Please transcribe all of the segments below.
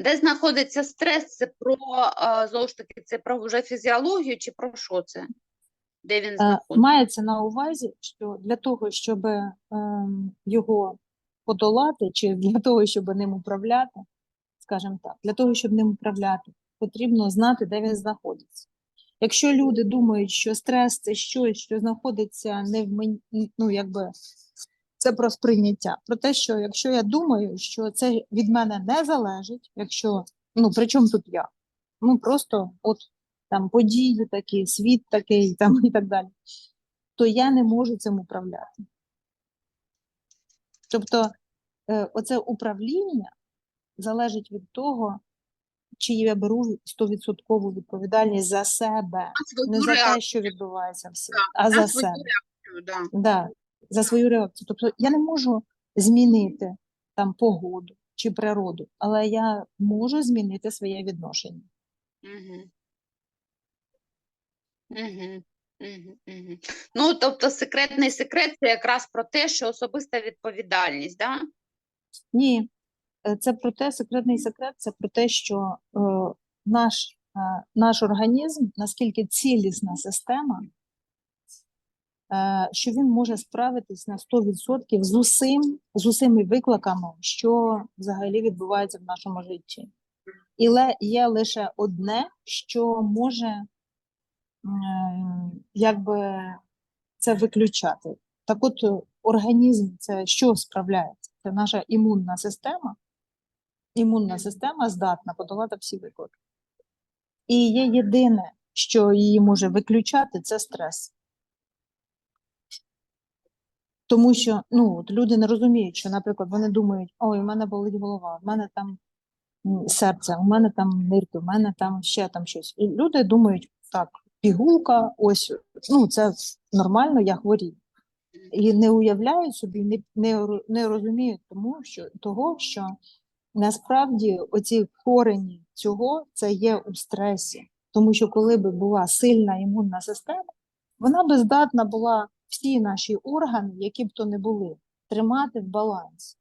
Де знаходиться стрес? Це про знову ж таки, це про вже фізіологію чи про що це? Де він Е, знаходиться? Мається на увазі, що для того, щоб ем, його подолати, чи для того, щоб ним управляти, скажімо так, для того, щоб ним управляти, потрібно знати, де він знаходиться. Якщо люди думають, що стрес це щось, що знаходиться не в мені, ну якби це про сприйняття. Про те, що якщо я думаю, що це від мене не залежить, якщо ну при чому тут я? Ну просто от там події такі, світ такий, там і так далі, то я не можу цим управляти. Тобто, е, оце управління залежить від того, чи я беру 100% відповідальність за себе, не за те, що відбувається в світі, а за себе. да. За свою реакцію. Тобто я не можу змінити там погоду чи природу, але я можу змінити своє відношення. Угу. Угу. Угу. Угу. Ну, тобто секретний секрет це якраз про те, що особиста відповідальність, да? Ні, е, це про те, секретний секрет, це про те, що е, наш, е, наш організм, наскільки цілісна система, що він може справитись на 100% з усім, з усіми викликами, що взагалі відбувається в нашому житті. І є лише одне, що може якби це виключати. Так от е, організм це що справляється? Це наша імунна система. Імунна система здатна подолати всі виклики. І є єдине, що її може виключати, це стрес. Тому що ну, от люди не розуміють, що, наприклад, вони думають, ой, у мене болить голова, у мене там серце, у мене там нирки, у мене там ще там щось. І люди думають, так, пігулка, ось, ну це нормально, я хворію. І не уявляють собі, не, не, не розуміють тому, що, того, що насправді оці корені цього це є у стресі. Тому що коли б була сильна імунна система, вона би здатна була всі наші органи, які б то не були, тримати в балансі.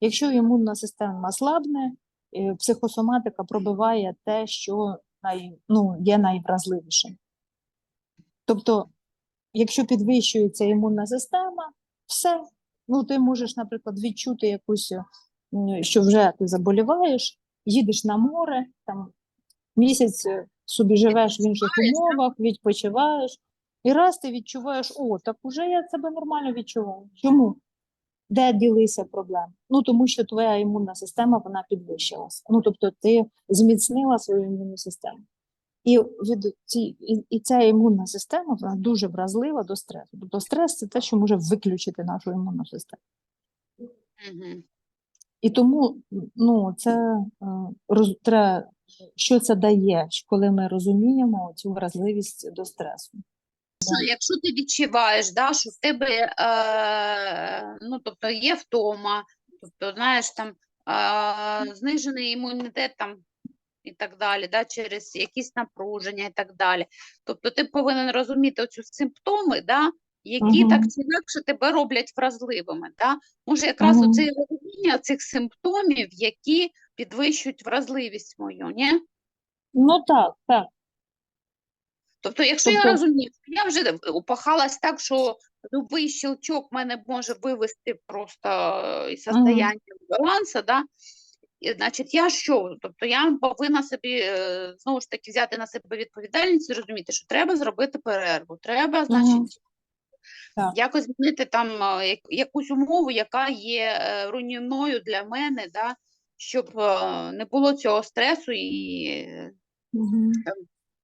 Якщо імунна система слабне, е, психосоматика пробиває те, що най, ну, є найвразливішим. Тобто, якщо підвищується імунна система, все. Ну, ти можеш, наприклад, відчути якусь, що вже ти заболіваєш, їдеш на море, там місяць е, собі живеш в інших умовах, відпочиваєш, і раз ти відчуваєш, о, так уже я себе нормально відчуваю. Чому? Де ділися проблеми? Ну, тому що твоя імунна система вона підвищилася. Ну, тобто ти зміцнила свою імунну систему. І від ці, і, і ця імунна система вона дуже вразлива до стресу. Тобто стрес це те, що може виключити нашу імунну систему. Угу. І тому ну, це е, роз, треба, що це дає, коли ми розуміємо цю вразливість до стресу. Що, якщо ти відчуваєш, да, що в тебе е, ну, тобто є втома, тобто, знаєш, там е, знижений імунітет там, і так далі, да, через якісь напруження і так далі. Тобто ти повинен розуміти оцю симптоми, да, які так чи інакше тебе роблять вразливими. Да? Може, якраз Мгм. оце розуміння цих симптомів, які підвищують вразливість мою, ні? Ну так, так. Тобто, якщо я Тобто- розумію, я вже упахалась так, що любий щелчок мене може вивести просто із состояння балансу, да? І, значить, я що? Тобто я повинна собі е, знову ж таки взяти на себе відповідальність і розуміти, що треба зробити перерву, треба, значить, Так. якось змінити там е, як- якусь умову, яка є е, руйнівною для мене, да? щоб е, не було цього стресу і Мгм.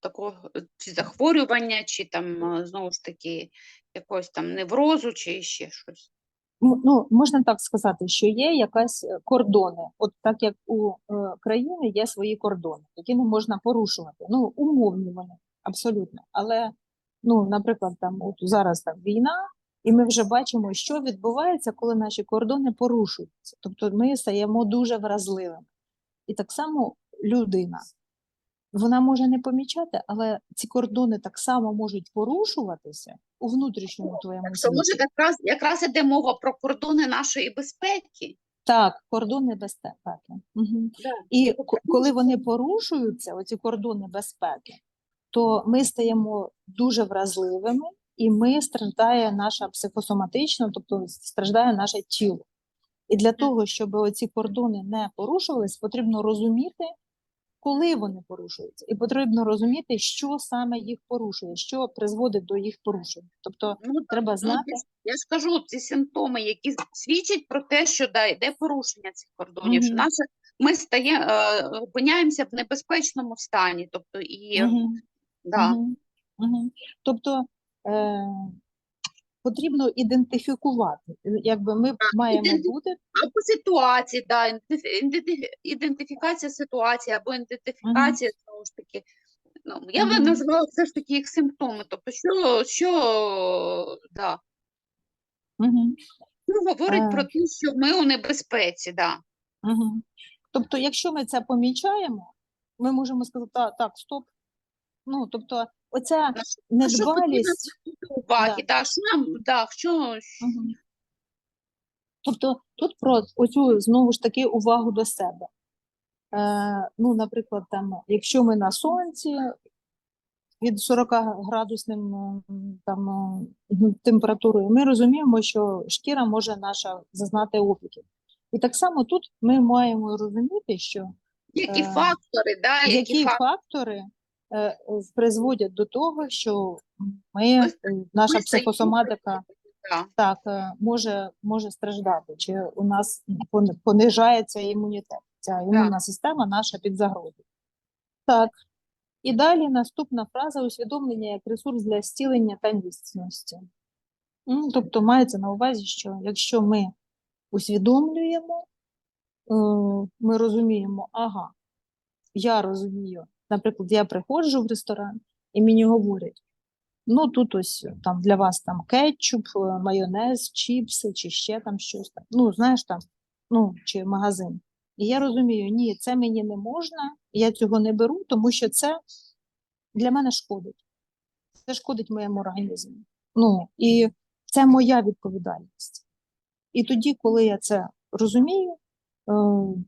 Такого е, чи захворювання, чи там е, знову ж таки якогось там неврозу, чи ще щось. Ну, можна так сказати, що є якась е, кордони. От так як у країни є свої кордони, які не можна порушувати. Ну, умовні вони, абсолютно. Але, ну, наприклад, там от зараз там війна, і ми вже бачимо, що відбувається, коли наші кордони порушуються. Тобто ми стаємо дуже вразливими. І так само людина. Вона може не помічати, але ці кордони так само можуть порушуватися у внутрішньому твоєму Що світі. може якраз якраз іде мова про кордони нашої безпеки. Так, кордони безпеки. Угу. Да. І коли вони порушуються, оці кордони безпеки, то ми стаємо дуже вразливими, і ми страждає наша психосоматична, тобто страждає наше тіло. І для того, щоб оці кордони не порушувались, потрібно розуміти, коли вони порушуються, і потрібно розуміти, що саме їх порушує, що призводить до їх порушень. Тобто Ну, треба Ну, знати. я ж- кажу, ці симптоми, які свідчать про те, що да, йде порушення цих кордонів, що Мгм. наше, ми стає, е, опиняємося в небезпечному стані. Тобто, і, Мгм. да, Мгм, мгм. Тобто е, потрібно ідентифікувати, е, якби ми маємо іденти- бути. або ситуації, да, ідентифі- ідентифікація ситуації, або ідентифікація, знову ж таки, ну, я би назвала все ж таки їх симптоми. Тобто, що, що, да, Мгм, що говорить про Е. те, що ми у небезпеці, да. мгм. Тобто, якщо ми це помічаємо, ми можемо сказати, так, так, стоп. Ну, тобто, оця недбалість. уваги, да, що нам, да, що, Мгм. Тобто тут про оцю знову ж таки увагу до себе. Е, ну, наприклад, там, якщо ми на сонці від 40 градусним там, температурою, ми розуміємо, що шкіра може наша зазнати опіків. І так само тут ми маємо розуміти, що які Е, фактори, да, які, які фактори. Е, призводять до того, що ми, е, наша психосоматика так, е, може, може страждати, чи у нас понижається імунітет. Ця імунна система наша під загрозою. Так. І далі наступна фраза усвідомлення як ресурс для зцілення та міцності. Тобто мається на увазі, що якщо ми усвідомлюємо, ми розуміємо, ага, я розумію, наприклад, я приходжу в ресторан і мені говорять, ну тут ось там для вас там кетчуп, е, майонез, чіпси чи ще там щось там. Ну, знаєш там, ну, чи магазин. І я розумію, ні, це мені не можна, я цього не беру, тому що це для мене шкодить. Це шкодить моєму організму. Ну, і це моя відповідальність. І тоді, коли я це розумію, е,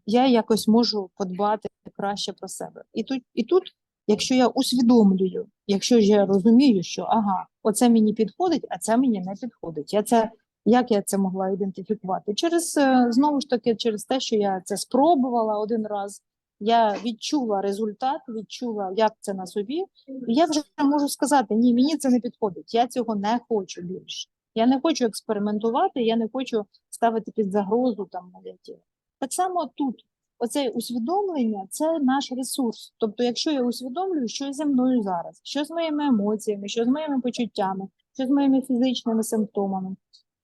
я якось можу подбати краще про себе. І тут, і тут, якщо я усвідомлюю, якщо ж я розумію, що ага, оце мені підходить, а це мені не підходить. Я це, як я це могла ідентифікувати? Через е, знову ж таки, через те, що я це спробувала один раз. Я відчула результат, відчула, як це на собі, і я вже можу сказати: ні, мені це не підходить, я цього не хочу більше. Я не хочу експериментувати, я не хочу ставити під загрозу там моє тіло. Так само тут оце усвідомлення це наш ресурс. Тобто, якщо я усвідомлюю, що зі мною зараз, що з моїми емоціями, що з моїми почуттями, що з моїми фізичними симптомами,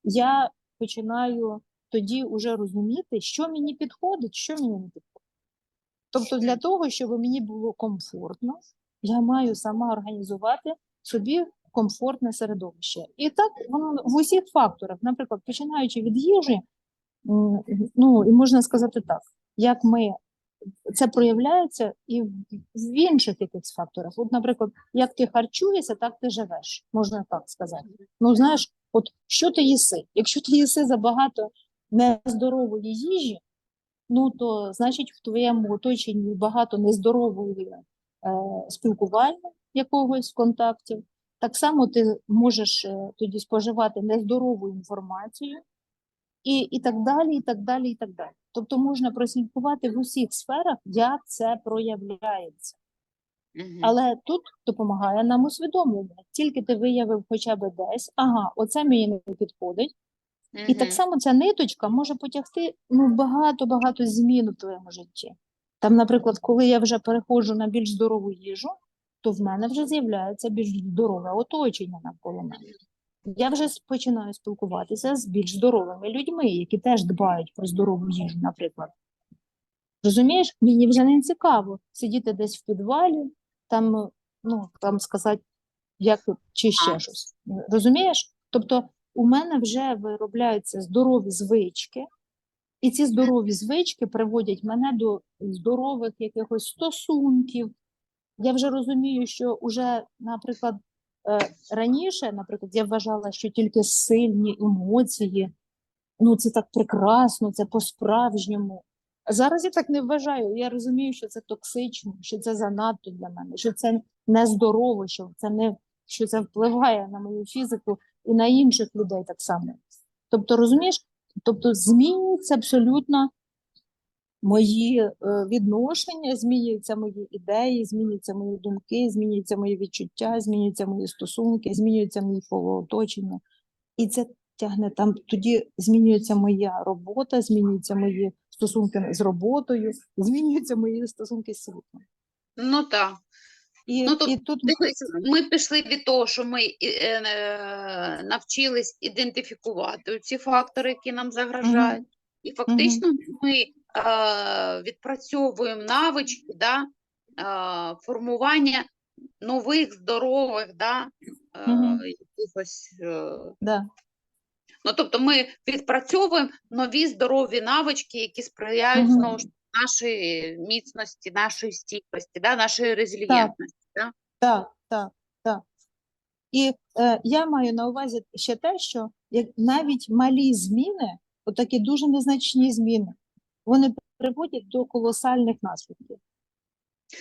я починаю тоді вже розуміти, що мені підходить, що мені не підходить. Тобто, для того, щоб мені було комфортно, я маю сама організувати собі комфортне середовище. І так воно в усіх факторах, наприклад, починаючи від їжі, ну і можна сказати так, як ми це проявляється і в інших якихось факторах. От, наприклад, як ти харчуєшся, так ти живеш, можна так сказати. Ну, знаєш, от що ти їси? Якщо ти їси забагато нездорової їжі, ну то значить в твоєму оточенні багато нездорової е, спілкування якогось контактів. Так само ти можеш е, тоді споживати нездорову інформацію, і, і так далі, і так далі, і так далі. Тобто можна прослідкувати в усіх сферах, як це проявляється. Але тут допомагає нам усвідомлення. Тільки ти виявив хоча б десь, ага, оце мені не підходить. І так само ця ниточка може потягти ну, багато-багато змін у твоєму житті. Там, наприклад, коли я вже переходжу на більш здорову їжу, то в мене вже з'являється більш здорове оточення навколо мене. Я вже починаю спілкуватися з більш здоровими людьми, які теж дбають про здорову їжу, наприклад. Розумієш, мені вже не цікаво сидіти десь в підвалі, там, ну, там сказати, як чи ще щось. Розумієш? Тобто у мене вже виробляються здорові звички, і ці здорові звички приводять мене до здорових якихось стосунків. Я вже розумію, що уже, наприклад, раніше, наприклад, я вважала, що тільки сильні емоції ну це так прекрасно, це по-справжньому. Зараз я так не вважаю. Я розумію, що це токсично, що це занадто для мене, що це нездорово, що це не що це впливає на мою фізику і на інших людей так само. Тобто, розумієш, тобто змінюються абсолютно мої е, відношення, змінюються мої ідеї, змінюються мої думки, змінюються мої відчуття, змінюються мої стосунки, змінюється моє коло оточення. І це тягне там, тоді змінюється моя робота, змінюються мої стосунки з роботою, змінюються мої стосунки з світом. Ну так. І, Ну, то і тут Дивись, ми пішли від того, що ми е, е, навчились ідентифікувати ці фактори, які нам загрожають. І фактично ми е, відпрацьовуємо навички да, е, формування нових здорових да, е, якихось. Е, да, ну, тобто ми відпрацьовуємо нові здорові навички, які сприяють знову ж нашій міцності, нашої стійкості, да, нашої резильєнтності. Да? Так, так, так. І е, я маю на увазі ще те, що як навіть малі зміни, отакі дуже незначні зміни, вони приводять до колосальних наслідків.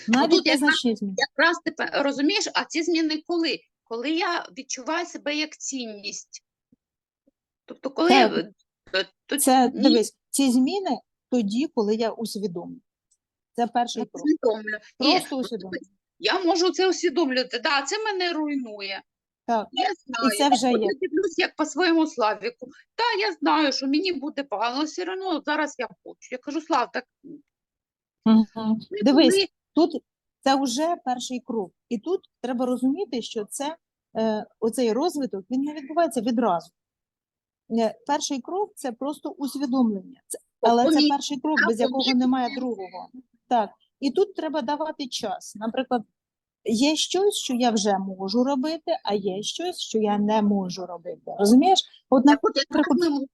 Навіть тут незначні зміни. якраз тепер розумієш, а ці зміни коли? Коли я відчуваю себе як цінність. Тобто, коли я, Так. е, то Це ні, дивись, ці зміни тоді, коли я усвідомлю. Це перший крок. Просто усвідомлю. я можу це усвідомлювати. Да, це мене руйнує. Так. Я знаю. І це вже От є. Я дивлюсь, як по своєму Славіку. Та я знаю, що мені буде погано, але все одно зараз я хочу. Я кажу, Слав, так ми Дивись, були- тут це вже перший крок. І тут треба розуміти, що це е, оцей розвиток він не відбувається відразу. Е, Перший крок це просто усвідомлення. Це, але це перший крок, без якого немає другого. Так. І тут треба давати час. Наприклад, є щось, що я вже можу робити, а є щось, що я не можу робити. Розумієш? От, Так от якраз ми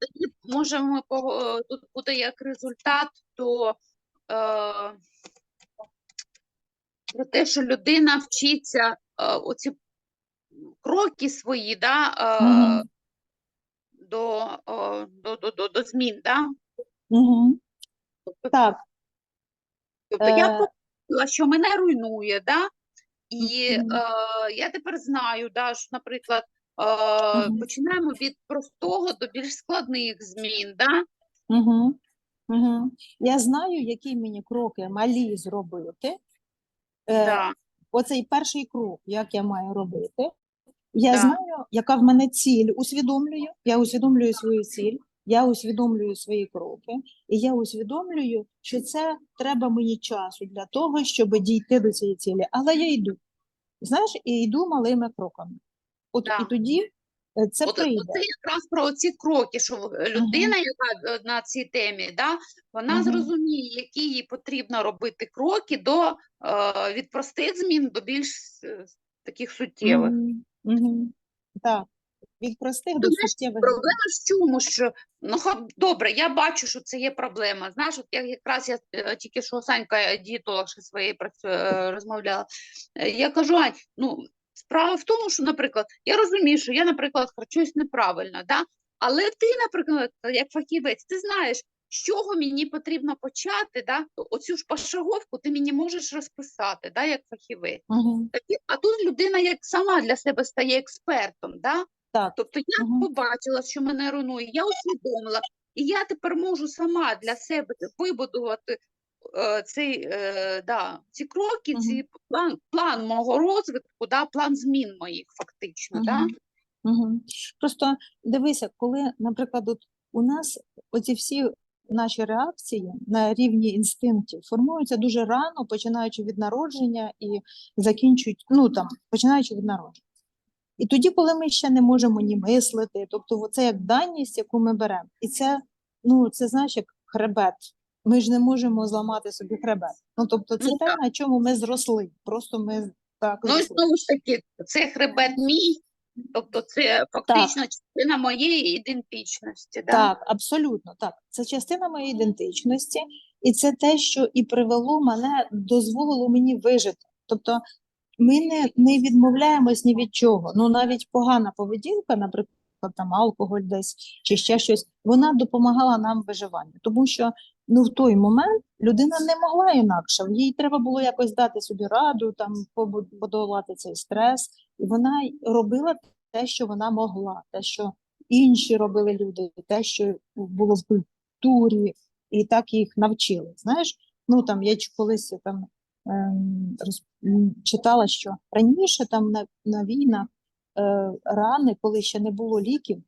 можемо е, тут буде як результат, то е, про те, що людина вчиться е, оці кроки свої, да, е, до, е, до, до, до, до змін, да? Тобто, так. тобто я Е, побачила, що мене руйнує, да? І е, я тепер знаю, да, що, наприклад, е, починаємо від простого до більш складних змін, да? Угу. Угу. Я знаю, які мені кроки малі зробити. Е, Да. Оцей перший крок, як я маю робити. Я Да. знаю, яка в мене ціль, усвідомлюю. Я усвідомлюю свою ціль, я усвідомлюю свої кроки, і я усвідомлюю, що це треба мені часу для того, щоб дійти до цієї цілі. Але я йду. Знаєш, і йду малими кроками. От Да. і тоді е, це От, прийде. це якраз про ці кроки, що в- людина, яка е, на цій темі, да, вона Мгм. зрозуміє, які їй потрібно робити кроки до е, від простих змін до більш е, таких суттєвих. Мгм. Мгм. Так. Від простих до знаєш, суттєвих. Проблема в чому, що ну добре, я бачу, що це є проблема. Знаєш, от я якраз я е, тільки що Санька, е, дієтолог ще своєї е, розмовляла. Я кажу, Ань, ну справа в тому, що, наприклад, я розумію, що я, наприклад, харчуюсь неправильно, да? але ти, наприклад, як фахівець, ти знаєш, з чого мені потрібно почати, да? оцю ж пошаговку ти мені можеш розписати, да, як фахівець. Так, і- А тут людина як сама для себе стає експертом, да? Так. Тобто я Мгм. побачила, що мене руйнує, я усвідомила, і я тепер можу сама для себе вибудувати е, цей, е, да, ці кроки, Мгм. ці план, план мого розвитку, да, план змін моїх фактично. Да? Мгм. Мгм. Просто дивися, коли, наприклад, от у нас оці всі наші реакції на рівні інстинктів формуються дуже рано, починаючи від народження і закінчують, ну там, починаючи від народження. І тоді, коли ми ще не можемо ні мислити, тобто це як даність, яку ми беремо. І це, ну, це знаєш, як хребет. Ми ж не можемо зламати собі хребет. Ну, тобто, це Ну, те, так. на чому ми зросли. Просто ми так Ну зросли. знову ж таки, це хребет мій, тобто це фактично частина моєї ідентичності. Да? Так, абсолютно так. Це частина моєї ідентичності, і це те, що і привело мене, дозволило мені вижити. Тобто ми не, не відмовляємось ні від чого. Ну навіть погана поведінка, наприклад, там алкоголь десь чи ще щось, вона допомагала нам в виживанні, тому що ну в той момент людина не могла інакше. Їй треба було якось дати собі раду, там побу- подолати цей стрес, і вона робила те, що вона могла, те, що інші робили люди, те, що було в культурі, і так їх навчили. Знаєш, ну там я колись там читала, що раніше там на, на війнах е, рани, коли ще не було ліків, е,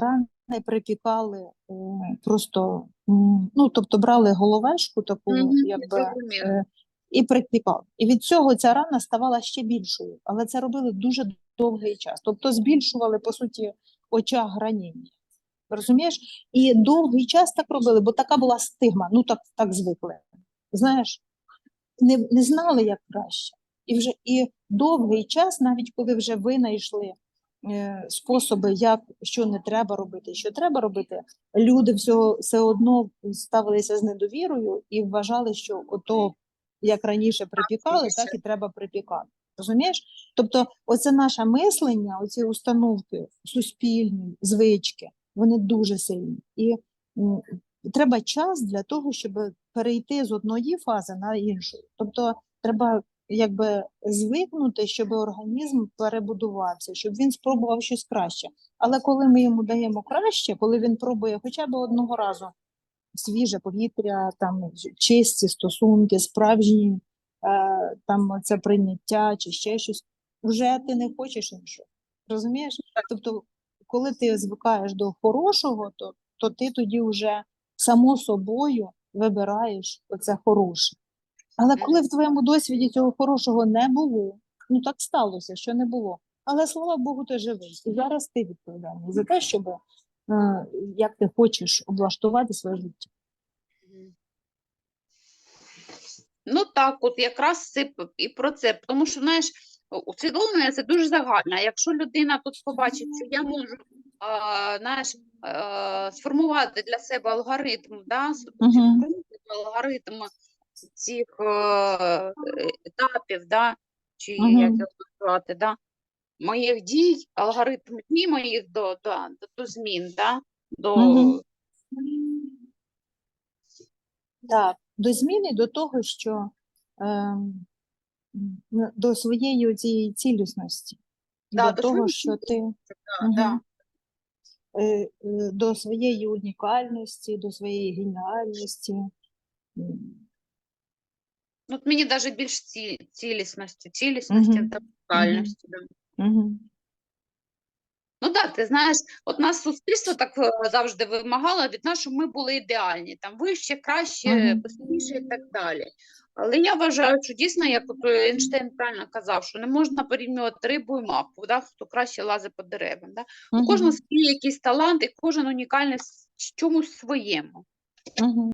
рани припікали е, просто, ну тобто брали головешку таку, Мгм, якби. е, І припікав. І від цього ця рана ставала ще більшою, але це робили дуже довгий час. Тобто збільшували, по суті, очаг ранення. Розумієш? І довгий час так робили, бо така була стигма, ну так, так звикли. Знаєш, не, не знали, як краще. І вже і довгий час, навіть коли вже винайшли е, способи, як що не треба робити, що треба робити, люди все, все одно ставилися з недовірою і вважали, що ото як раніше припікали, так і треба припікати. Розумієш? Тобто, оце наше мислення, оці установки суспільні, звички, вони дуже сильні. І м, треба час для того, щоб перейти з одної фази на іншу. Тобто, треба якби звикнути, щоб організм перебудувався, щоб він спробував щось краще. Але коли ми йому даємо краще, коли він пробує хоча б одного разу свіже повітря, там чисті стосунки, справжні е, там це прийняття чи ще щось, вже ти не хочеш іншого. Розумієш? Тобто, коли ти звикаєш до хорошого, то, то ти тоді вже само собою вибираєш оце хороше. Але коли в твоєму досвіді цього хорошого не було, ну так сталося, що не було. Але слава Богу, ти живий. І зараз ти відповідальний за те, щоб е, як ти хочеш облаштувати своє життя. Ну так, от якраз це і про це. Тому що, знаєш, усвідомлення це дуже загально. Якщо людина тут побачить, що я можу знаєш, сформувати для себе алгоритм, да, чи алгоритм цих е, е, етапів, да, чи як Мгм. його назвати, да, моїх дій, алгоритм дій моїх до, до, до, до змін, да, до Мгм. Так, до зміни до того, що м, до своєї цієї цілісності, Да, до до того, що ти да, да. Е, е, до своєї унікальності, до своєї геніальності. От мені навіть більш цілісності, цілісності угу. та унікальності. Да. Ну так, ти знаєш, от нас суспільство так е, завжди вимагало від нас, щоб ми були ідеальні, там вище, краще, Мгм. посильніше і так далі. Але я вважаю, що дійсно, як от е, Ейнштейн правильно казав, що не можна порівнювати рибу і мавпу, да, хто краще лазить по деревам. Да? У кожного Мгм. свій якийсь талант, і кожен унікальний в чомусь своєму. Мгм.